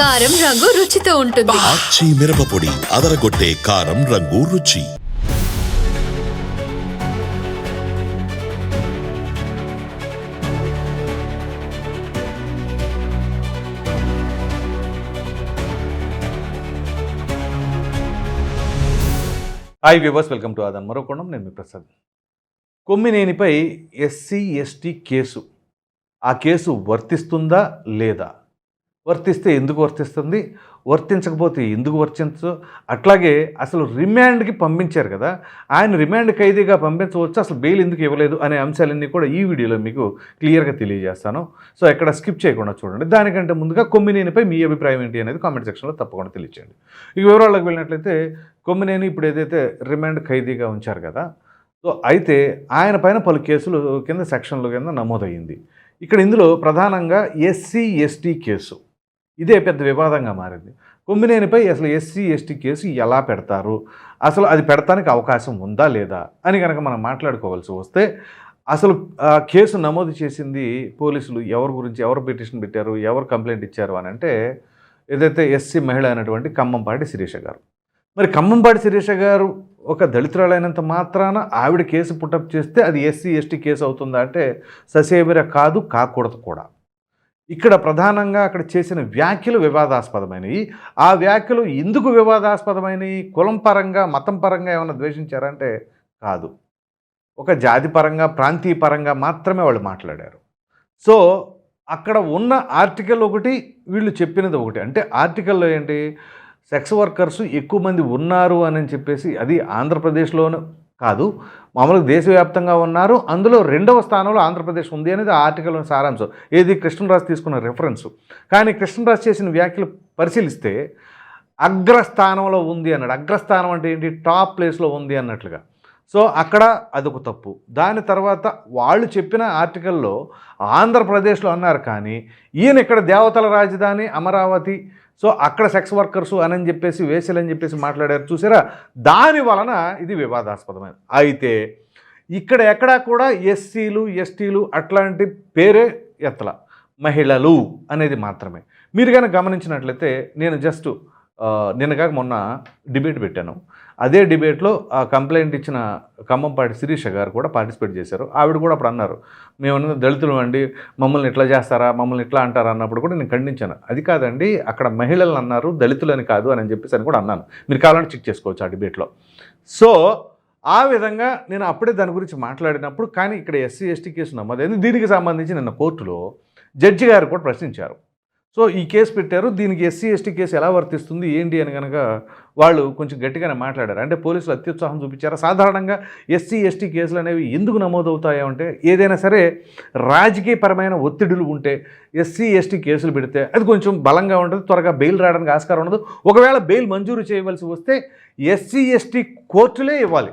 కారం రంగు రుచితో ఉంటుంది. ఆచి మిరపపొడి అదరగొట్టే కారం రంగు రుచి. హాయ్ వ్యూవర్స్ వెల్కమ్ టు ఆదన్ మరోకొండం నేను మీ ప్రసాద్. కొమ్మినేనిపై ఎస్సీ ఎస్టీ కేసు. ఆ కేసు వర్తిస్తుందా లేదా? వర్తిస్తే ఎందుకు వర్తిస్తుంది? వర్తించకపోతే ఎందుకు వర్తించదు? అట్లాగే అసలు రిమాండ్కి పంపించారు కదా ఆయన రిమాండ్ ఖైదీగా పంపించవచ్చు అసలు బెయిల్ ఎందుకు ఇవ్వలేదు అనే అంశాలన్నీ కూడా ఈ వీడియోలో మీకు క్లియర్గా తెలియజేస్తాను. సో ఎక్కడ స్కిప్ చేయకుండా చూడండి. దానికంటే ముందుగా కొమ్మినేనిపై మీ అభిప్రాయం ఏంటి అనేది కామెంట్ సెక్షన్లో తప్పకుండా తెలియచేయండి. ఇక వివరాల్లోకి వెళ్ళినట్లయితే కొమ్మినేని ఇప్పుడు ఏదైతే రిమాండ్ ఖైదీగా ఉంచారు కదా సో అయితే ఆయన పైన పలు కేసులు కింద సెక్షన్ల కింద నమోదయ్యింది. ఇక్కడ ఇందులో ప్రధానంగా ఎస్సీ ఎస్టీ కేసు. ఇదే పెద్ద వివాదంగా మారింది. కొమ్మినేనిపై అసలు ఎస్సీ ఎస్టీ కేసు ఎలా పెడతారు? అసలు అది పెడతానికి అవకాశం ఉందా లేదా? అని కనుక మనం మాట్లాడుకోవాల్సి వస్తే అసలు ఆ కేసు నమోదు చేసింది పోలీసులు ఎవరి గురించి ఎవరు పిటిషన్ పెట్టారు ఎవరు కంప్లైంట్ ఇచ్చారు అని అంటే ఏదైతే ఎస్సీ మహిళ అయినటువంటి కమ్మంపాటి శిరీష గారు. మరి కమ్మంపాటి శిరీష గారు ఒక దళితురాలైనంత మాత్రాన ఆవిడ కేసు పుట్టప్ చేస్తే అది ఎస్సీ ఎస్టీ కేసు అవుతుందా అంటే ససేమిర కాదు కాకూడదు కూడా. ఇక్కడ ప్రధానంగా అక్కడ చేసిన వ్యాఖ్యలు వివాదాస్పదమైనవి. ఆ వ్యాఖ్యలు ఎందుకు వివాదాస్పదమైనవి? కులం పరంగా మతం పరంగా ఏమైనా ద్వేషించారంటే కాదు. ఒక జాతి పరంగా ప్రాంతీయ పరంగా మాత్రమే వాళ్ళు మాట్లాడారు. సో అక్కడ ఉన్న ఆర్టికల్ ఒకటి వీళ్ళు చెప్పినది ఒకటి. అంటే ఆర్టికల్లో ఏంటి? సెక్స్ వర్కర్స్ ఎక్కువ మంది ఉన్నారు అని చెప్పేసి అది ఆంధ్రప్రదేశ్లోనూ కాదు. మామూలుగా దేశవ్యాప్తంగా ఉన్నారు. అందులో రెండవ స్థానంలో ఆంధ్రప్రదేశ్ ఉంది అనేది ఆ ఆర్టికల్ సారాంశం. ఏది కృష్ణరాజు తీసుకున్న రెఫరెన్స్. కానీ కృష్ణరాజు చేసిన వ్యాఖ్యలు పరిశీలిస్తే అగ్రస్థానంలో ఉంది అన్నాడు. అగ్రస్థానం అంటే ఏంటి? టాప్ ప్లేస్లో ఉంది అన్నట్లుగా. సో అక్కడ అదొక తప్పు. దాని తర్వాత వాళ్ళు చెప్పిన ఆర్టికల్లో ఆంధ్రప్రదేశ్లో అన్నారు కానీ ఈయన ఇక్కడ దేవతల రాజధాని అమరావతి సో అక్కడ సెక్స్ వర్కర్స్ అని చెప్పేసి వేసలని చెప్పేసి మాట్లాడారు. చూసారా? దాని వలన ఇది వివాదాస్పదమైనది అయితే ఇక్కడ ఎక్కడా కూడా ఎస్సీలు ఎస్టీలు అట్లాంటి పేరే ఎత్తల. మహిళలు అనేది మాత్రమే. మీరు కనుక గమనించినట్లయితే నేను జస్ట్ నిన్నగాక మొన్న డిబేట్ పెట్టాను. అదే డిబేట్లో ఆ కంప్లైంట్ ఇచ్చిన ఖమ్మంపాటి శిరీష గారు కూడా పార్టిసిపేట్ చేశారు. ఆవిడ కూడా అప్పుడు అన్నారు మేము దళితులు అండి మమ్మల్ని ఇట్లా చేస్తారా మమ్మల్ని ఇట్లా అంటారా అన్నప్పుడు కూడా నేను ఖండించాను. అది కాదండి అక్కడ మహిళలు అన్నారు దళితులని కాదు అని చెప్పేసి అని కూడా అన్నాను. మీరు కావాలంటే చెక్ చేసుకోవచ్చు ఆ డిబేట్లో. సో ఆ విధంగా నేను అప్పుడే దాని గురించి మాట్లాడినప్పుడు కానీ ఇక్కడ ఎస్సీ ఎస్టీ కేసు నమ్మదైంది దీనికి సంబంధించి నిన్న కోర్టులో జడ్జి గారు కూడా ప్రశ్నించారు. సో ఈ కేసు పెట్టారు. దీనికి ఎస్సీ ఎస్టీ కేసు ఎలా వర్తిస్తుంది ఏంటి అని కనుక వాళ్ళు కొంచెం గట్టిగానే మాట్లాడారు. అంటే పోలీసులు అత్యుత్సాహం చూపించారు? సాధారణంగా ఎస్సీ ఎస్టీ కేసులు అనేవి ఎందుకు నమోదవుతాయో అంటే ఏదైనా సరే రాజకీయపరమైన ఒత్తిడులు ఉంటే ఎస్సీ ఎస్టీ కేసులు పెడితే అది కొంచెం బలంగా ఉంటుంది త్వరగా బెయిల్ రావడానికి ఆస్కారం ఉండదు. ఒకవేళ బెయిల్ మంజూరు చేయవలసి వస్తే ఎస్సీ ఎస్టీ కోర్టులే ఇవ్వాలి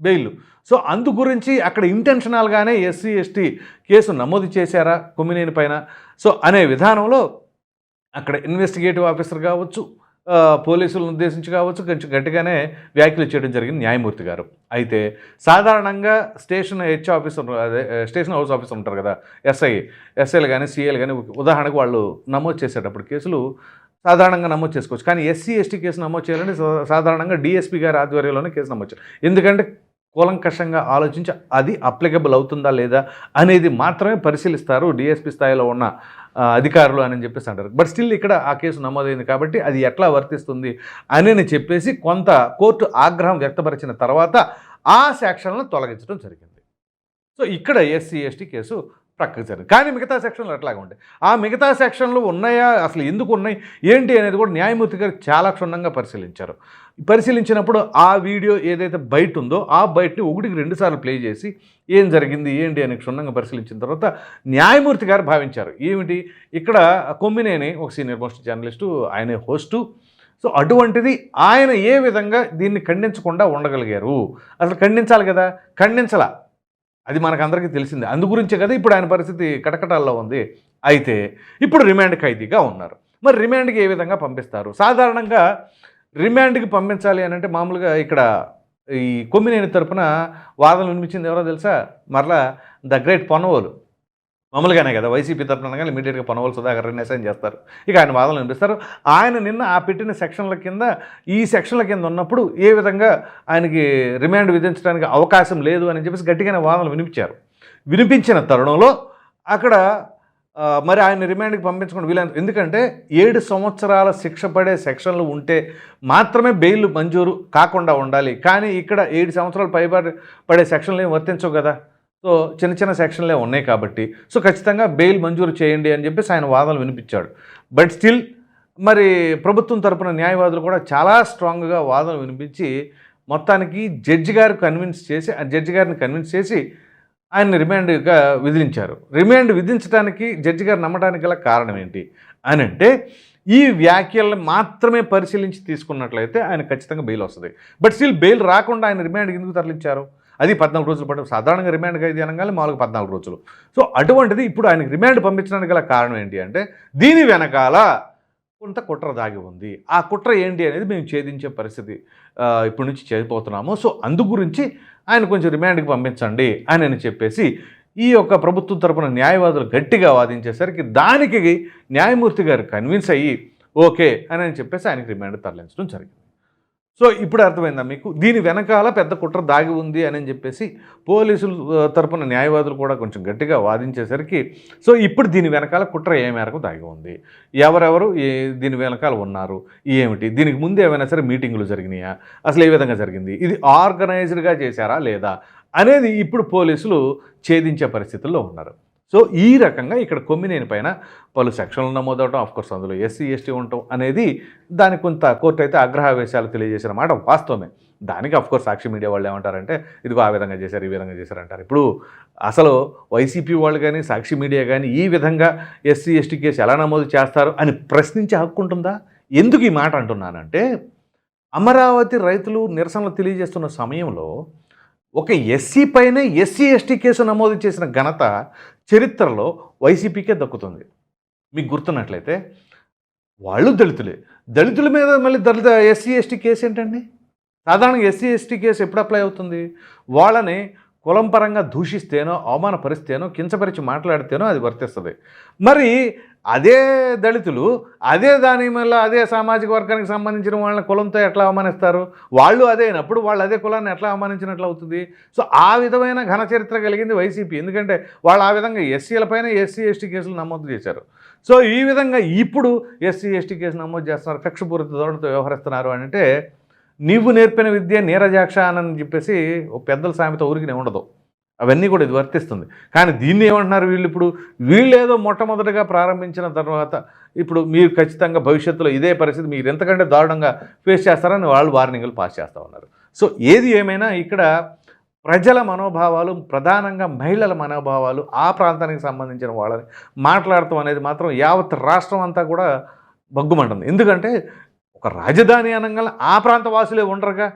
బెయిల్ సో అందు గురించి అక్కడ ఇంటెన్షనల్గానే ఎస్సీ ఎస్టీ కేసు నమోదు చేశారా? కొమ్మినేని పైన. సో అనే విధానంలో అక్కడ ఇన్వెస్టిగేటివ్ ఆఫీసర్ కావచ్చు పోలీసులను ఉద్దేశించి కావచ్చు కొంచెం గట్టిగానే వ్యాఖ్యలు చేయడం జరిగింది న్యాయమూర్తి గారు. అయితే సాధారణంగా స్టేషన్ హెచ్ ఆఫీసర్ అదే స్టేషన్ హౌస్ ఆఫీసర్ ఉంటారు కదా ఎస్ఐ ఎస్ఐలు కానీ సిఐలు కానీ ఉదాహరణకు వాళ్ళు నమోదు చేసేటప్పుడు కేసులు సాధారణంగా నమోదు చేసుకోవచ్చు. కానీ ఎస్సీ ఎస్టీ కేసు నమోదు చేయాలంటే సాధారణంగా డిఎస్పీ గారి ఆధ్వర్యంలోనే కేసు నమోదు చేయాలి. ఎందుకంటే కూలంకషంగా ఆలోచించి అది అప్లికబుల్ అవుతుందా లేదా అనేది మాత్రమే పరిశీలిస్తారు డిఎస్పీ స్థాయిలో ఉన్న అధికారులు అని చెప్పేసి అంటారు. బట్ స్టిల్ ఇక్కడ ఆ కేసు నమోదైంది కాబట్టి అది ఎట్లా వర్తిస్తుంది అని చెప్పేసి కొంత కోర్టు ఆగ్రహం వ్యక్తపరిచిన తర్వాత ఆ సెక్షన్లను తొలగించడం జరిగింది. సో ఇక్కడ ఎస్సీ ఎస్టీ కేసు ప్రక్కకు జరిగింది. కానీ మిగతా సెక్షన్లు అట్లాగే ఉంటాయి. ఆ మిగతా సెక్షన్లు ఉన్నాయా అసలు ఎందుకు ఉన్నాయి ఏంటి అనేది కూడా న్యాయమూర్తి గారు చాలా క్షుణ్ణంగా పరిశీలించారు. పరిశీలించినప్పుడు ఆ వీడియో ఏదైతే బయట ఉందో ఆ బయటని ఒకటికి రెండుసార్లు ప్లే చేసి ఏం జరిగింది ఏంటి అని క్షుణ్ణంగా పరిశీలించిన తర్వాత న్యాయమూర్తి గారు భావించారు. ఏమిటి? ఇక్కడ కొమ్మినేని ఒక సీనియర్ మోస్ట్ జర్నలిస్టు ఆయనే హోస్టు. సో అటువంటిది ఆయన ఏ విధంగా దీన్ని ఖండించకుండా ఉండగలిగారు? అసలు ఖండించాలి కదా? ఖండించలా. అది మనకందరికీ తెలిసిందే. అందు గురించే కదా ఇప్పుడు ఆయన పరిస్థితి కటకటాల్లో ఉంది. అయితే ఇప్పుడు రిమాండ్ ఖైదీగా ఉన్నారు. మరి రిమాండ్కి ఏ విధంగా పంపిస్తారు? సాధారణంగా రిమాండ్కి పంపించాలి అని అంటే మామూలుగా ఇక్కడ ఈ కొమ్మినేని తరపున వాదనలు వినిపించింది ఎవరో తెలుసా? మరలా ద గ్రేట్ పొన్నవోలు మామూలుగానే కదా వైసీపీ తరఫున కానీ ఇమీడియట్గా పనవల్ సుధాకర్ రెడ్డి అసైన్ చేస్తారు. ఇక ఆయన వాదనలు వినిపిస్తారు. ఆయన నిన్న ఆ పెట్టిన సెక్షన్ల కింద ఈ సెక్షన్ల కింద ఉన్నప్పుడు ఏ విధంగా ఆయనకి రిమాండ్ విధించడానికి అవకాశం లేదు అని చెప్పేసి గట్టిగానే వాదనలు వినిపించారు. వినిపించిన తరుణంలో అక్కడ మరి ఆయన రిమాండ్కి పంపించుకోండి వీళ్ళ ఎందుకంటే ఏడు సంవత్సరాల శిక్ష పడే సెక్షన్లు ఉంటే మాత్రమే బెయిల్ మంజూరు కాకుండా ఉండాలి. కానీ ఇక్కడ ఏడు సంవత్సరాలు పైబడి పడే సెక్షన్లు ఏం వర్తించవు కదా. సో చిన్న చిన్న సెక్షన్లే ఉన్నాయి కాబట్టి. సో ఖచ్చితంగా బెయిల్ మంజూరు చేయండి అని చెప్పేసి ఆయన వాదనలు వినిపించాడు. బట్ స్టిల్ మరి ప్రభుత్వం తరపున న్యాయవాదులు కూడా చాలా స్ట్రాంగ్గా వాదనలు వినిపించి మొత్తానికి జడ్జి గారు కన్విన్స్ చేసి ఆ జడ్జి గారిని కన్విన్స్ చేసి ఆయన రిమాండ్గా విధించారు. రిమాండ్ విధించడానికి జడ్జి గారు నమ్మడానికి గల కారణం ఏంటి అని అంటే ఈ వ్యాఖ్యలను మాత్రమే పరిశీలించి తీసుకున్నట్లయితే ఆయన ఖచ్చితంగా బెయిల్ వస్తుంది. బట్ స్టిల్ బెయిల్ రాకుండా ఆయన రిమాండ్ ఎందుకు తరలించారు? అది పద్నాలుగు రోజులు పట్టు సాధారణంగా రిమాండ్ ఖైదీ అనగానే మామూలుగా పద్నాలుగు రోజులు. సో అటువంటిది ఇప్పుడు ఆయనకి రిమాండ్ పంపించడానికి గల కారణం ఏంటి అంటే దీని వెనకాల కొంత కుట్ర దాగి ఉంది. ఆ కుట్ర ఏంటి అనేది మేము ఛేదించే పరిస్థితి ఇప్పటి నుంచి చేరిపోతున్నాము సో అందు గురించి ఆయన కొంచెం రిమాండ్కి పంపించండి అని అని చెప్పేసి ఈ యొక్క ప్రభుత్వం తరపున న్యాయవాదులు గట్టిగా వాదించేసరికి దానికి న్యాయమూర్తి గారు కన్విన్స్ అయ్యి ఓకే అని అని చెప్పేసి ఆయనకి రిమాండ్ తరలించడం జరిగింది. సో ఇప్పుడు అర్థమైందా మీకు? దీని వెనకాల పెద్ద కుట్ర దాగి ఉంది అని చెప్పేసి పోలీసులు తరపున న్యాయవాదులు కూడా కొంచెం గట్టిగా వాదించేసరికి సో ఇప్పుడు దీని వెనకాల కుట్ర ఏ మేరకు దాగి ఉంది? ఎవరెవరు ఏ దీని వెనకాల ఉన్నారు? ఏమిటి? దీనికి ముందు ఏమైనా సరే మీటింగులు జరిగినాయా? అసలు ఏ విధంగా జరిగింది? ఇది ఆర్గనైజ్డ్గా చేశారా లేదా? అనేది ఇప్పుడు పోలీసులు ఛేదించే పరిస్థితుల్లో ఉన్నారు. సో ఈ రకంగా ఇక్కడ కొమ్మినేని పైన పలు సెక్షన్లు నమోదవడం ఆఫ్కోర్స్ అందులో ఎస్సీ ఎస్టీ ఉండటం అనేది దానికి కొంత కోర్టు అయితే అగ్రహావేశాలు తెలియజేసిన మాట వాస్తవమే. దానికి అఫ్కోర్స్ సాక్షి మీడియా వాళ్ళు ఏమంటారంటే ఇదిగో ఆ విధంగా చేశారు ఈ విధంగా చేశారు అంటారు ఇప్పుడు అసలు వైసీపీ వాళ్ళు కానీ సాక్షి మీడియా కానీ ఈ విధంగా ఎస్సీ ఎస్టీ కేసు ఎలా నమోదు చేస్తారు అని ప్రశ్నించే హక్కు ఉంటుందా? ఎందుకు ఈ మాట అంటున్నానంటే అమరావతి రైతులు నిరసనలు తెలియజేస్తున్న సమయంలో ఒక ఎస్సీ పైనే ఎస్సీ ఎస్టీ కేసు నమోదు చేసిన ఘనత చరిత్రలో వైసీపీకే దక్కుతుంది. మీకు గుర్తున్నట్లయితే వాళ్ళు దళితులే. దళితుల మీద మళ్ళీ దళిత ఎస్సీ ఎస్టీ కేసు ఏంటండి? సాధారణంగా ఎస్సీ ఎస్టీ కేసు ఎప్పుడు అప్లై అవుతుంది? వాళ్ళని కులం పరంగా దూషిస్తేనో అవమానపరిస్తేనో కించపరిచి మాట్లాడితేనో అది వర్తిస్తుంది. మరి అదే దళితులు అదే దాని వల్ల అదే సామాజిక వర్గానికి సంబంధించిన వాళ్ళని కులంతో ఎట్లా అవమానిస్తారు? వాళ్ళు అదే అయినప్పుడు వాళ్ళు అదే కులాన్ని ఎట్లా అవమానించినట్లు అవుతుంది? సో ఆ విధమైన ఘన చరిత్ర కలిగింది వైసీపీ. ఎందుకంటే వాళ్ళు ఆ విధంగా ఎస్సీల పైన ఎస్సీ ఎస్టీ కేసులు నమోదు చేశారు. సో ఈ విధంగా ఇప్పుడు ఎస్సీ ఎస్టీ కేసు నమోదు చేస్తున్నారు కక్షపూరిత ధోరణితో వ్యవహరిస్తున్నారు అంటే నీవు నేర్పిన విద్య నీరజాక్ష అని చెప్పేసి ఓ పెద్దల సామెత ఊరికి ఉండదు. అవన్నీ కూడా ఇది వర్తిస్తుంది. కానీ దీన్ని ఏమంటున్నారు వీళ్ళు ఇప్పుడు? వీళ్ళు ఏదో మొట్టమొదటిగా ప్రారంభించిన తర్వాత ఇప్పుడు మీరు ఖచ్చితంగా భవిష్యత్తులో ఇదే పరిస్థితి మీరు ఎంతకంటే దారుణంగా ఫేస్ చేస్తారని వాళ్ళు వార్నింగ్లు పాస్ చేస్తూ ఉన్నారు. సో ఏది ఏమైనా ఇక్కడ ప్రజల మనోభావాలు ప్రధానంగా మహిళల మనోభావాలు ఆ ప్రాంతానికి సంబంధించిన వాళ్ళని మాట్లాడటం అనేది మాత్రం యావత్ రాష్ట్రం అంతా కూడా బగ్గుమంటుంది ఎందుకంటే ఒక రాజధాని అనగా ఆ ప్రాంత వాసులే ఉండరుగా.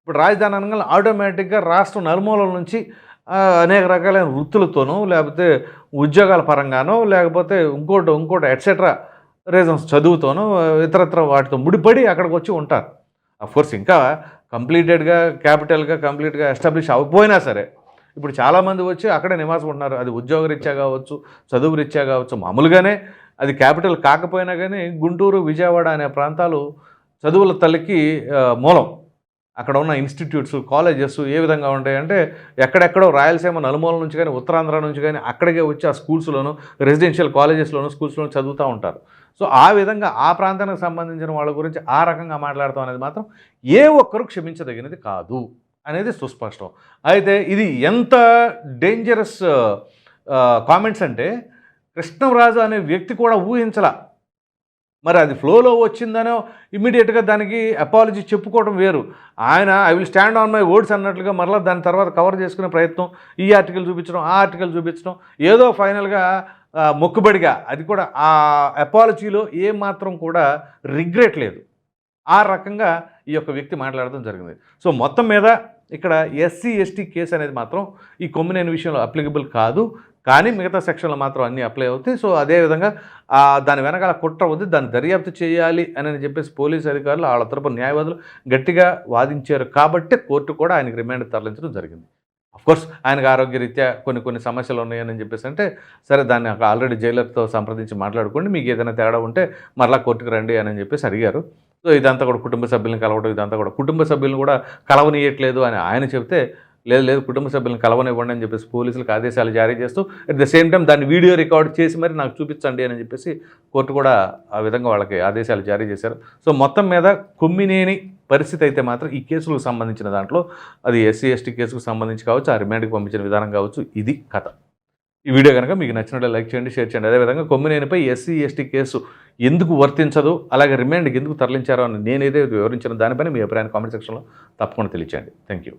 ఇప్పుడు రాజధాని అనగా ఆటోమేటిక్గా రాష్ట్రం నలుమూలల నుంచి అనేక రకాలైన వృత్తులతోనూ లేకపోతే ఉద్యోగాల పరంగానో లేకపోతే ఇంకోటి ఇంకోటి ఎట్సెట్రా రీజన్స్ చదువుతోనో ఇతరత్ర వాటితో ముడిపడి అక్కడికి వచ్చి ఉంటారు. కోర్స్ ఇంకా కంప్లీటెడ్గా క్యాపిటల్గా కంప్లీట్గా ఎస్టాబ్లిష్ అవ్వకపోయినా సరే ఇప్పుడు చాలామంది వచ్చి అక్కడే నివాసం ఉంటున్నారు. అది ఉద్యోగరీత్యా కావచ్చు చదువు రీత్యా కావచ్చు మామూలుగానే అది క్యాపిటల్ కాకపోయినా కానీ గుంటూరు విజయవాడ అనే ప్రాంతాలు చదువుల తల్లికి మూలం. అక్కడ ఉన్న ఇన్స్టిట్యూట్స్ కాలేజెస్ ఏ విధంగా ఉంటాయంటే ఎక్కడెక్కడో రాయలసీమ నలుమూల నుంచి కానీ ఉత్తరాంధ్ర నుంచి కానీ అక్కడికే వచ్చి ఆ స్కూల్స్లోను రెసిడెన్షియల్ కాలేజెస్లోను స్కూల్స్లోను చదువుతూ ఉంటారు. సో ఆ విధంగా ఆ ప్రాంతానికి సంబంధించిన వాళ్ళ గురించి ఆ రకంగా మాట్లాడతాం అనేది మాత్రం ఏ ఒక్కరు క్షమించదగినది కాదు అనేది సుస్పష్టం. అయితే ఇది ఎంత డేంజరస్ కామెంట్స్ అంటే కృష్ణరాజు అనే వ్యక్తి కూడా ఊహించలా. మరి అది ఫ్లోలో వచ్చిందనో ఇమీడియట్గా దానికి అపాలజీ చెప్పుకోవడం వేరు. ఆయన I will stand on my words అన్నట్లుగా మరలా దాని తర్వాత కవర్ చేసుకునే ప్రయత్నం ఈ ఆర్టికల్ చూపించడం ఆ ఆర్టికల్ చూపించడం ఏదో ఫైనల్గా మొక్కుబడిగా. అది కూడా ఆ అపాలజీలో ఏ మాత్రం కూడా రిగ్రెట్ లేదు. ఆ రకంగా ఈ యొక్క వ్యక్తి మాట్లాడడం జరిగింది. సో మొత్తం మీద ఇక్కడ ఎస్సీ ఎస్టీ కేసు అనేది మాత్రం ఈ కొమ్మినేని విషయంలో అప్లికబుల్ కాదు. కానీ మిగతా సెక్షన్లు మాత్రం అన్నీ అప్లై అవుతాయి. సో అదేవిధంగా దాని వెనకాల కుట్ర ఉంది దాన్ని దర్యాప్తు చేయాలి అని చెప్పేసి పోలీసు అధికారులు వాళ్ళ తరపు న్యాయవాదులు గట్టిగా వాదించారు. కాబట్టి కోర్టు కూడా ఆయనకి రిమాండ్ తరలించడం జరిగింది. కోర్స్ ఆయనకు ఆరోగ్యరీత్యా కొన్ని కొన్ని సమస్యలు ఉన్నాయని చెప్పేసి అంటే సరే దాన్ని ఆల్రెడీ జైలర్తో సంప్రదించి మాట్లాడుకోండి మీకు ఏదైనా తేడా ఉంటే మరలా కోర్టుకు రండి అని చెప్పేసి అడిగారు. సో ఇదంతా కూడా కుటుంబ సభ్యులను కలవడం ఇదంతా కూడా కుటుంబ సభ్యులను కూడా కలవనీయట్లేదు అని ఆయన చెబితే లేదు లేదు కుటుంబ సభ్యులను కలవనివ్వండి అని చెప్పేసి పోలీసులకు ఆదేశాలు జారీ చేస్తూ అట్ ద సేమ్ టైం దాన్ని వీడియో రికార్డ్ చేసి మరి నాకు చూపించండి అని చెప్పేసి కోర్టు కూడా ఆ విధంగా వాళ్ళకి ఆదేశాలు జారీ చేశారు. సో మొత్తం మీద కొమ్మినేని పరిస్థితి అయితే మాత్రం ఈ కేసులకు సంబంధించిన దాంట్లో అది ఎస్సీ ఎస్టీ కేసుకు సంబంధించి కావచ్చు ఆ రిమాండ్కి పంపించిన విధానం కావచ్చు ఇది కథ. ఈ వీడియో కనుక మీకు నచ్చినట్లు లైక్ చేయండి షేర్ చేయండి. అదేవిధంగా కొమ్మినేనిపై ఎస్సీ ఎస్టీ కేసు ఎందుకు వర్తించదు అలాగే రిమాండ్కి ఎందుకు తరలించారో అని నేనైతే వివరించిన దానిపైన మీ అభిప్రాయాన్ని కామెంట్ సెక్షన్లో తప్పకుండా తెలియచేయండి. Thank you